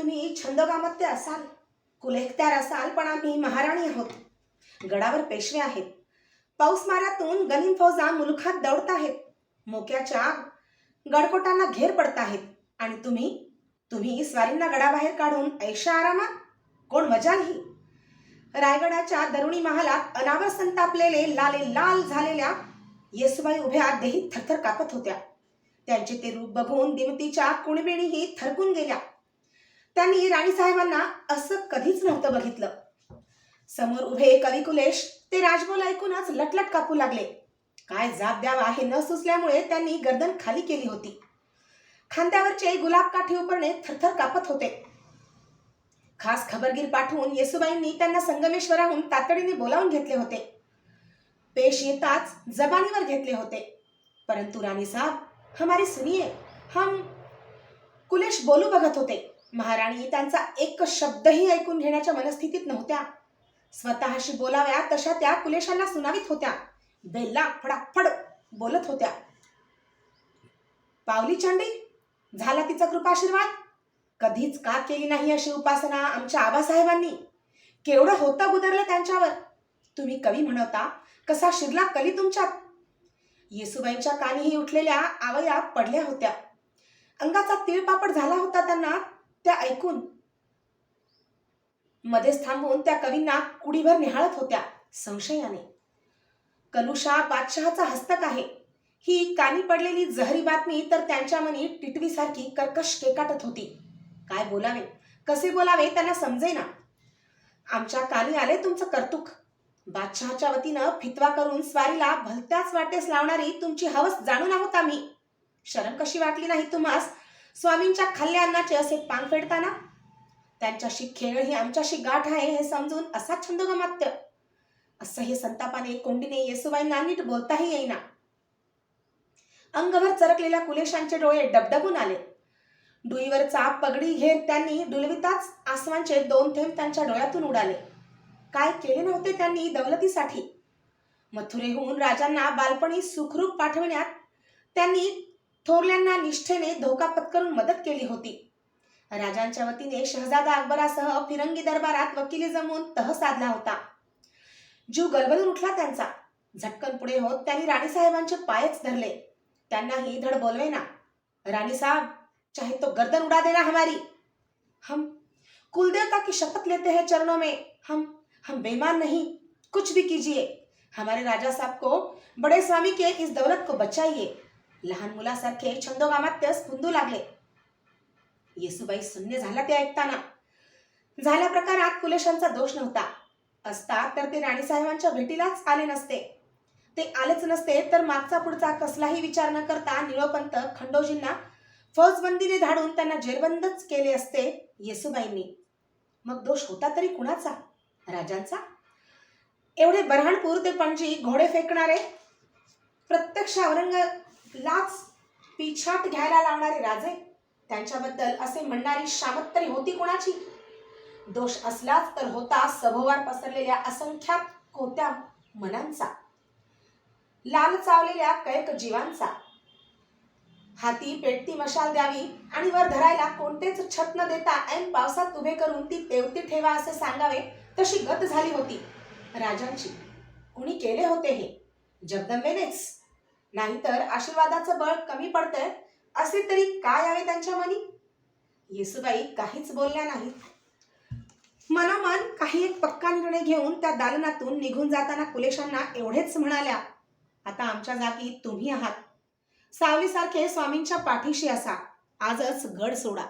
तुम्ही छंदगामत्य असाल कुलेखत्यार असाल पण आम्ही महाराणी आहोत. गडावर पेशवे आहेत. पाऊस माऱ्यातून गनिम फौजा मुलुखात दौडत आहेत. मोक्याच्या गडकोटांना घेर पडत आहेत. आणि तुम्ही तुम्ही स्वारींना गडाबाहेर काढून ऐशा आरामात? कोण मजा नाही रायगडाच्या दरुणी महालात अनावर संतापलेले लाले लाल झालेल्या येसुबाई उभ्या देही थरथर कापत होत्या. त्यांचे ते रूप बघून दिमतीच्या कुणबिणीही थरकून गेल्या. त्यांनी राणीसाहेबांना असं कधीच नव्हतं बघितलं. समोर उभे कविकुलेश ते राजबोल ऐकूनच लटलट कापू लागले. काय जाब द्यावा हे न सुचल्यामुळे त्यांनी गर्दन खाली केली होती. खांद्यावरचे गुलाब काठी उपरणे थरथर कापत होते. खास खबरगीर पाठवून येसुबाईंनी त्यांना संगमेश्वराहून तातडीने बोलावून घेतले होते. पेश येताच जबानीवर घेतले होते. परंतु राणी साहेब हमारी सुनिये हम कुलेश बोलू बघत होते. महाराणी त्यांचा एक शब्दही ऐकून घेण्याच्या मनस्थितीत नव्हत्या. स्वतःशी बोलाव्या तशा त्या कुलेशांना सुनावीत होत्या. बेल्ला फडाफड बोलत होत्या. पावली चंडी झाला तिचा कृपाशीर्वाद? कधीच का केली नाही अशी उपासना आमच्या आबासाहेबांनी? केवढं होतं गुदरलं त्यांच्यावर? तुम्ही कवी म्हणवता कसा शिरला कली तुमच्यात? येसुबाईंच्या कानीही उठलेल्या आवया पडल्या होत्या. अंगाचा तिळपापड झाला होता त्यांना त्या ऐकून मध्येच थांबून त्या कवींना कुडीभर निहाळत होत्या संशयाने. कलुषा बादशहाचा हस्तक आहे. ही कानी पडलेली जहरी बातमी तर त्यांच्या मनी टिटवीसारखी कर्कश केकाटत होती. काय बोलावे? कसे बोलावे त्यांना समजेना. आमच्या कानी आले तुमचं कर्तुक. बादशहाच्या वतीनं फितवा करून स्वारीला भलत्याच वाटेस लावणारी तुमची हवस जाणून आहोत आम्ही. शरम कशी वाटली नाही तुम्हास? स्वामींच्या खाल्ल्या अन्नाचे असे पान फेडताना त्यांच्याशी खेळ ही आमच्याशी गाठ आहे हे समजून असा छंद गमात्य. असं हे संतापाने कोंडीने येसुबाईंना नीट बोलताही येईना. अंगभर चरकलेल्या कुलेशांचे डोळे डबडबून आले. डुईवरचा पगडी घेर त्यांनी डुलविताच आसमानचे दोन थेंब त्यांच्या डोळ्यातून उडाले. काय केले नव्हते त्यांनी दौलतीसाठी? मथुरेहून राजांना बालपणी सुखरूप पाठविण्यात त्यांनी थोरल्यांना निष्ठेने धोका पत्करून मदत केली होती. राजांच्या वतीने शहजादा अकबरासह फिरंगी दरबारात वकिली जमून तह साधला होता. जीव गलबलून उठला त्यांचा. झटकन पुढे होत त्यांनी राणीसाहेबांचे पायच धरले. त्यांनाही धड बोलवे ना रानी साहब चाहे तो गर्दन उड़ा देना हमारी. हम कुलदेवता की शपथ लेते हैं चरणों में? हम हम बेमान नहीं. कुछ भी कीजिए. हमारे राजा साहब को बड़े स्वामी के इस दौलत को बचाइए. लहान मुलासारखे छंदोगामात्य स्फुंदू लागले. येसुबाई सुन्य झाला ते ऐकताना. झाल्या प्रकारात कुलेशांचा दोष नव्हता. असता तर ते राणीसाहेबांच्या भेटीलाच आले नसते. ते आलेच नसते तर मागचा पुढचा कसलाही विचार न करता निळोपंत खंडोजींना फौजबंदीने धाडून त्यांना जेरबंदच केले असते येसुबाईंनी. मग दोष होता तरी कुणाचा? राजांचा? एवढे बऱ्हाणपूर ते पणजी घोडे फेकणारे? प्रत्यक्ष औरंग लाच पिछाट घ्यायला लावणारे राजे. त्यांच्याबद्दल असे म्हणणारी शामत तरी होती कोणाची? दोष असलाच तर होता सभोवार पसरलेल्या असंख्यात कोत्या मनांचा. लाल चावलेल्या कैक जीवांचा. हाती पेटती मशाल द्यावी आणि वर धरायला कोणतेच छत न देता ऐन पावसात उभे करून ती तेवती ठेवा असे सांगावे तशी गत झाली होती. राजांची कुणी केले होते हे? जगदंबेनेच. नाहीतर आशीर्वादाचं बळ कमी पडतंय असे तरी काय यावे त्यांच्या मनी? येसुबाई काहीच बोलल्या नाहीत. मनोमन काही एक पक्का निर्णय घेऊन त्या दालनातून निघून जाताना कुलेशांना एवढेच म्हणाल्या आता आमच्या जागी तुम्ही आहात. सावलीसारखे स्वामींच्या पाठीशी असा. आजच गड सोडा.